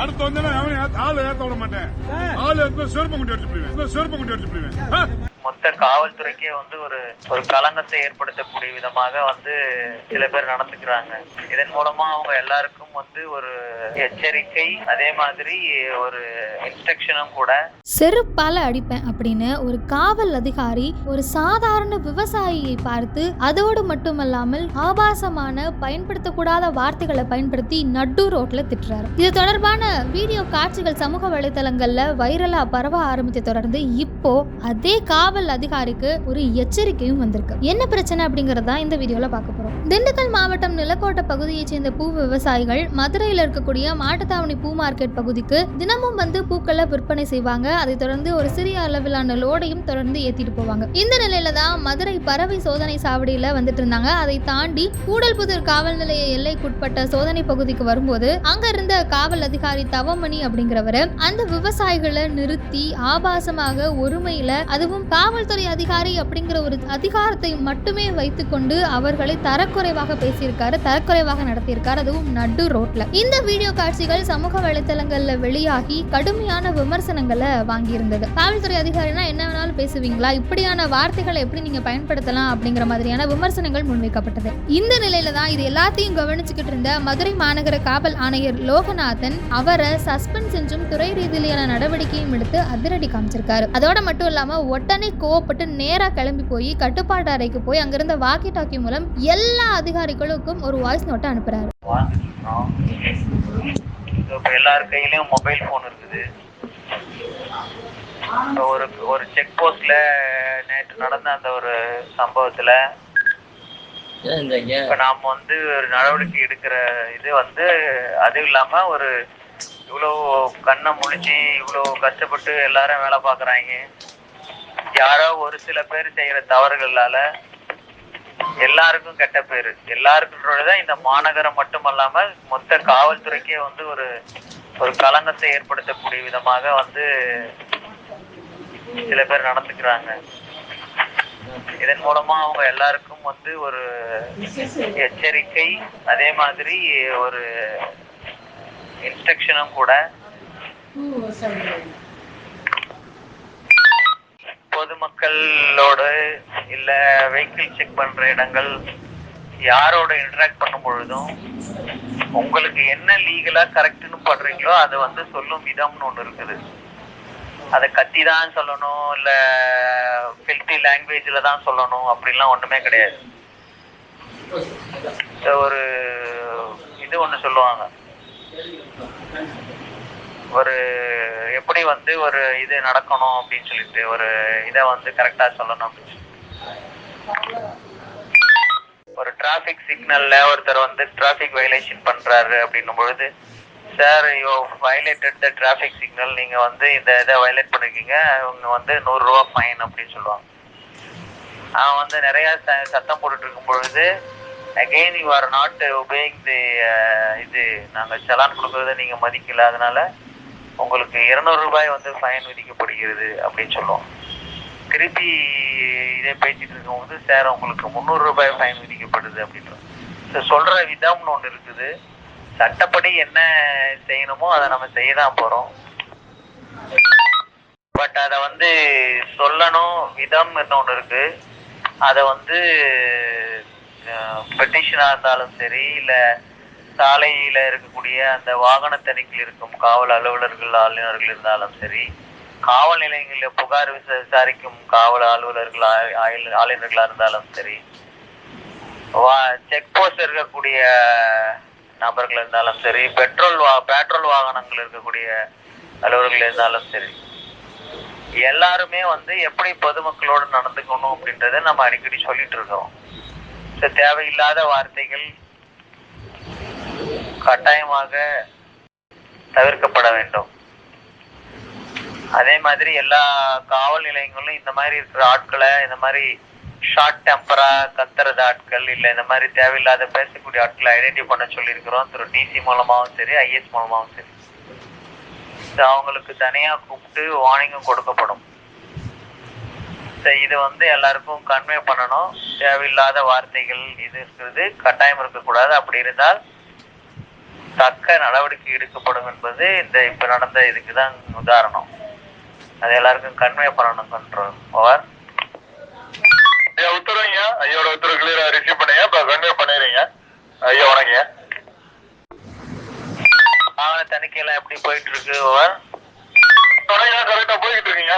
அடுத்து வந்து அவனை ஆள் ஏத்த விட மாட்டேன். ஆள் ஏத்த செருப்பு குட்டி அடிச்சு போடுவேன் செருப்பு குட்டி அடிச்சு போடுவேன் ஆ? மொத்த காவல்துறைக்கே வந்து ஒரு ஒரு களங்கத்தை ஏற்படுத்தக்கூடிய விதமாக வந்து சில பேர் நடந்துக்கிறாங்க. இதன் மூலமா அவங்க எல்லாருக்கும் வந்து ஒரு எச்சரிக்கை அதே மாதிரி ஒரு இன்ஸ்ட்ரக்ஷனும் கூட. செருப்பால அடிப்பேன் அப்படின்னு ஒரு காவல் அதிகாரி ஒரு சாதாரண விவசாயியை பார்த்து அதோடு மட்டுமல்லாமல் ஆபாசமான பயன்படுத்தக்கூடாத வார்த்தைகளை பயன்படுத்தி நடு ரோட்ல திட்டுறாரு. இது தொடர்பான வீடியோ காட்சிகள் சமூக வலைதளங்கள்ல வைரலா பரவ ஆரம்பித்த தொடர்ந்து இப்போ அதே காவல் காவல் அதிகாரிக்கு ஒரு எச்சரிக்கையும் வந்திருக்கு. என்ன பிரச்சனை அப்படிங்கறதா இந்த வீடியோல பார்க்க போறோம். திண்டுக்கல் மாவட்டம் நிலக்கோட்டை பகுதியைச் சேர்ந்த பூ விவசாயிகள் மதுரையில் இருக்கக்கூடிய மாட்டுத்தாவணி பூ மார்க்கெட் பகுதிக்கு தினமும் வந்து பூக்களை விற்பனை செய்வாங்க. அதை தொடர்ந்து ஒரு சிறிய அளவிலான லோடையும் தொடர்ந்து ஏத்திட்டு போவாங்க. இந்த நிலையில தான் மதுரை பறவை சோதனை சாவடியில வந்துட்டு இருந்தாங்க. அதை தாண்டி கூடல்புதூர் காவல் நிலைய எல்லைக்குட்பட்ட சோதனை பகுதிக்கு வரும்போது அங்க இருந்த காவல் அதிகாரி தவமணி அப்படிங்கிறவர் அந்த விவசாயிகளை நிறுத்தி ஆபாசமாக ஒருமையில அதுவும் காவல்துறை அதிகாரி அப்படிங்கிற ஒரு அதிகாரத்தை மட்டுமே வைத்துக்கொண்டு அவர்களை தரக்குறைவாக பேசியிருக்காரு தரக்குறைவாக நடத்தியிருக்காரு. அதுவும் நடு ரோட்ல. இந்த வீடியோ காட்சிகள் சமூக வலைத்தளங்கள்ல வெளியாகி கடுமையான விமர்சனங்களை வாங்கியிருந்தது. காவல்துறை அதிகாரினா என்ன வேணாலும் பேசுவீங்களா? இப்படியான வார்த்தைகளை எப்படி நீங்க பயன்படுத்தலாம் அப்படிங்கிற மாதிரியான விமர்சனங்கள் முன்வைக்கப்பட்டது. இந்த நிலையில தான் இது எல்லாத்தையும் கவனிச்சுக்கிட்டு இருந்த மதுரை மாநகர காவல் ஆணையர் லோகநாதன் அவரை சஸ்பெண்ட் செஞ்சும் துறை ரீதியிலான நடவடிக்கையும் எடுத்து அதிரடி காமிச்சிருக்காரு. அதோட மட்டும் இல்லாம உடனே கோவப்பட்டு நேரா கிளம்பி போய் கட்டுப்பாட்டு அறைக்கு போய் அங்கிருந்த வாக்கி டாக்கி மூலம் எல்லா அதிகாரிகளுக்கும் ஒரு வாய்ஸ் நோட்டை அனுப்புறாரு. வாழ்ந்துட்டு எல்லார் கையிலயும் மொபைல் போன் இருக்குது. ஒரு ஒரு செக் போஸ்ட்ல நேற்று நடந்த அந்த ஒரு சம்பவத்துல இப்ப நாம வந்து ஒரு நடவடிக்கை எடுக்கிற இது வந்து அது இல்லாம ஒரு இவ்வளவு கண்ணை முழிச்சு இவ்வளவு கஷ்டப்பட்டு எல்லாரும் வேலை பாக்குறாங்க யாரோ ஒரு சில பேர் செய்யற தவறுகளால எல்லாருக்கும் கெட்ட பேரு. எல்லாருக்குன்றதான் இந்த மாநகரம் மட்டுமல்லாம மொத்த காவல்துறைக்கே வந்து ஒரு ஒரு களங்கத்தை ஏற்படுத்தக்கூடிய விதமாக வந்து சில பேர் நடந்துக்கிறாங்க. இதன் மூலமா அவங்க எல்லாருக்கும் வந்து ஒரு எச்சரிக்கை அதே மாதிரி ஒரு இன்ஸ்ட்ரக்ஷனும் கூட மக்களோடு இல்ல வெஹிக்கிள் செக் பண்ற இடங்கள் யாரோட இன்டராக்ட் பண்ணும் பொழுதும் உங்களுக்கு என்ன லீகலா கரெக்ட்னு பண்றீங்களோ அது வந்து சொல்லும் விதம்னு ஒண்ணு இருக்குது. அதை கத்தி தான் சொல்லணும் இல்ல ஃபில்டி லாங்குவேஜ்ல தான் சொல்லணும் அப்படிலாம் ஒண்ணுமே கிடையாது. ஒரு இது ஒண்ணு சொல்லுவாங்க. ஒரு எப்படி வந்து ஒரு இது நடக்கணும் அப்படின்னு சொல்லிட்டு ஒரு இதை வந்து கரெக்டா சொல்லணும் அப்படின்னு ஒரு டிராபிக் சிக்னல்ல ஒருத்தர் வந்து டிராபிக் வயலேஷன் பண்றாரு அப்படின்னும் பொழுது sir you violated the traffic signal நீங்க வந்து இந்த இதை வயலேட் பண்ணிருக்கீங்க. இவங்க வந்து நூறு ரூபா ஃபைன் அப்படின்னு சொல்லுவாங்க. அவன் வந்து நிறைய ச- சத்தம் போட்டுட்டு இருக்கும் பொழுது again you are not obeying the இது நாங்கள் செலான் கொடுக்கறத நீங்கள் மதிக்கல. அதனால உங்களுக்கு இருநூறு ரூபாய் வந்து ஃபைன் விதிக்கப்படுகிறது அப்படின்னு சொல்லுவோம். திருப்பி இதே பேசிட்டு இருக்கும்போது சார் உங்களுக்கு முந்நூறு ரூபாய் ஃபைன் விதிக்கப்படுது அப்படின்றோம் So, சொல்ற விதம்னு ஒண்ணு இருக்குது. சட்டப்படி என்ன செய்யணுமோ அதை நம்ம செய்ய தான் போறோம். பட் அதை வந்து சொல்லணும் விதம்னு ஒண்ணு இருக்கு. அதை வந்து பெட்டிஷனாக இருந்தாலும் சரி இல்ல சாலையில இருக்கக்கூடிய அந்த வாகன தணிக்கையில் இருக்கும். காவல் அலுவலர்கள் ஆளுநர்கள் இருந்தாலும் சரி காவல் நிலையங்களில் புகார் விசாரிக்கும் காவல் அலுவலர்கள் ஆயுள்- ஆளுநர்களா இருந்தாலும் சரி செக் போஸ்ட் இருக்கக்கூடிய நபர்கள் இருந்தாலும் சரி பெட்ரோல் வா பெட்ரோல் வாகனங்கள் இருக்கக்கூடிய அலுவலர்கள் இருந்தாலும் சரி எல்லாருமே வந்து எப்படி பொதுமக்களோடு நடந்துக்கணும் அப்படின்றத நம்ம அடிக்கடி சொல்லிட்டு இருக்கோம். தேவையில்லாத வார்த்தைகள் கட்டாயமாக தவிர்க்கப்பட வேண்டும். அதே மாதிரி எல்லா காவல் நிலையங்களும் இந்த மாதிரி இருக்கிற ஆட்களை இந்த மாதிரி ஷார்ட் டெம்பரா கத்துறது ஆட்கள் இல்ல இந்த மாதிரி தேவையில்லாத பேசக்கூடிய ஆட்களை ஐடென்டி பண்ண சொல்லியிருக்கிறோம் திரு டிசி மூலமாவும் சரி ஐஎஸ் மூலமாவும் சரி. அவங்களுக்கு தனியா கூப்பிட்டு வார்னிங்கும் கொடுக்கப்படும். இது வந்து எல்லாருக்கும் கன்வே பண்ணணும். தேவையில்லாத வார்த்தைகள் இது இருக்கிறது கட்டாயம் இருக்கக்கூடாது. அப்படி இருந்தால் தக்க நடவடிக்கை எடுக்கப்படும் என்பது இந்த இப்ப நடந்த இதுக்கு தான் உதாரணம். அது எல்லாருக்கும் கன்வே பண்ணணும் அவர் ஓவர் ஐயா உத்தரவுங்க. ஐயோட உத்தரவு கிளியரா ரிசீவ் பண்ணுங்க. இப்போ கன்வே பண்ணிடுறீங்க. ஐயா வணக்கங்க. ஆ தணிக்கையெல்லாம் எப்படி போயிட்டு இருக்கு ஓவர் கரெக்டா போய்கிட்டு இருக்கீங்க.